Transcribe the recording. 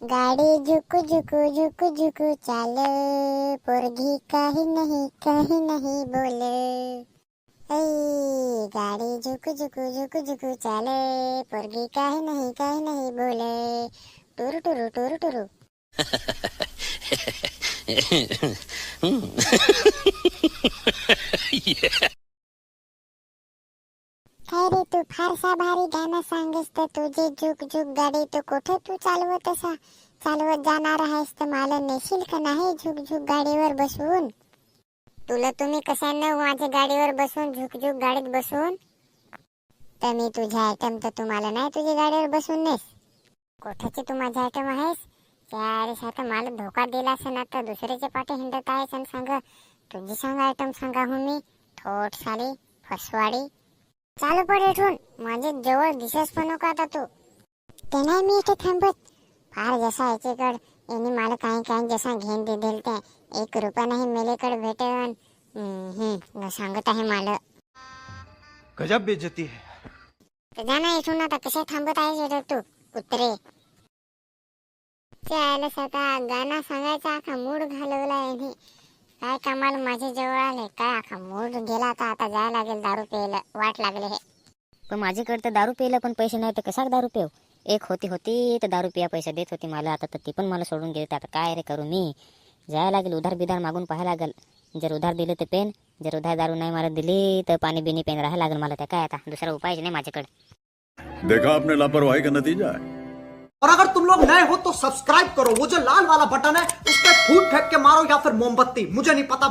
गाडी झुकू झुकू झुकू झुकू चाल. पोरगी काही नाही काही नाही बोल. ऐ गाडी झुकू झुकू झुकू झुकू चाल. पोरगी काही नाही काही नाही बोल. टुरू टुरू टुरू टुरू. काय रे तू फारसा भारी गाणं सांगेस तर तुझी झुक झुक गाडी तू कुठे तू चालवत असा? चालवत जाणार आहेस तर मला नेशील का नाही झुक झुक गाडीवर बसवून? तुला तुम्ही कशानं माझ्या गाडीवर बसून झुक झुक गाडीत बसून तर मी तुझ्या आयटम तर तुम्हाला नाही तुझ्या गाडीवर बसून नेस. कोठाचे तू माझ्या आयटम आहेस? त्यावेळेस आता मला धोका दिला असेल आता दुसऱ्याच्या पाठी हिंडत आहेस आणि सांग तुझी सांग आयटम सांगा हो मी. थोट साली फसवाडी. चालू पड इथून. माझ्या जवळ दिसस पण नको आता तू. ते नाही मी इथे थांबत. फार जसा याच्याकड यांनी मला काही काही जसा घेऊन दे दिल ते एक रुपया नाही मेलेकड भेटेन. हम्म, सांगत आहे मला. गजब बेइज्जती है. तर जा ना इथून आता कशा थांबत आहेस इथं तू कुत्रे? त्याला स्वतः गाणं सांगायचा आखा मूड घालवला यांनी. काय कमाल माझ्या जवळ आले काय आखा मूड गेला आता आता जायला लागेल दारू प्यायला वाट लागले हे. पण माझ्याकडे तर दारू प्यायला पण पैसे नाही तर कसा दारू पेव एक होती होती तर दारू पिया पैसे देत होती मला आता तर ती पण मला सोडून गेली तर आता काय रे करू मी? जायला लागेल उधार बिधार मागून पाहायला लागेल. जर उधार दिले तर पेन जर उधार दारू नाही मला दिली तर पाणी बिनी पेन राहायला लागेल मला त्या काय आता? दुसरा उपायच नाही माझ्याकडे. देखा आपने लापरवाही का नतीजा है? और अगर तुम लोग नए हो तो सब्सक्राइब करो। वो जो लाल वाला बटन है उस पर फूट फेंक के मारो या फिर मोमबत्ती। मुझे नहीं पता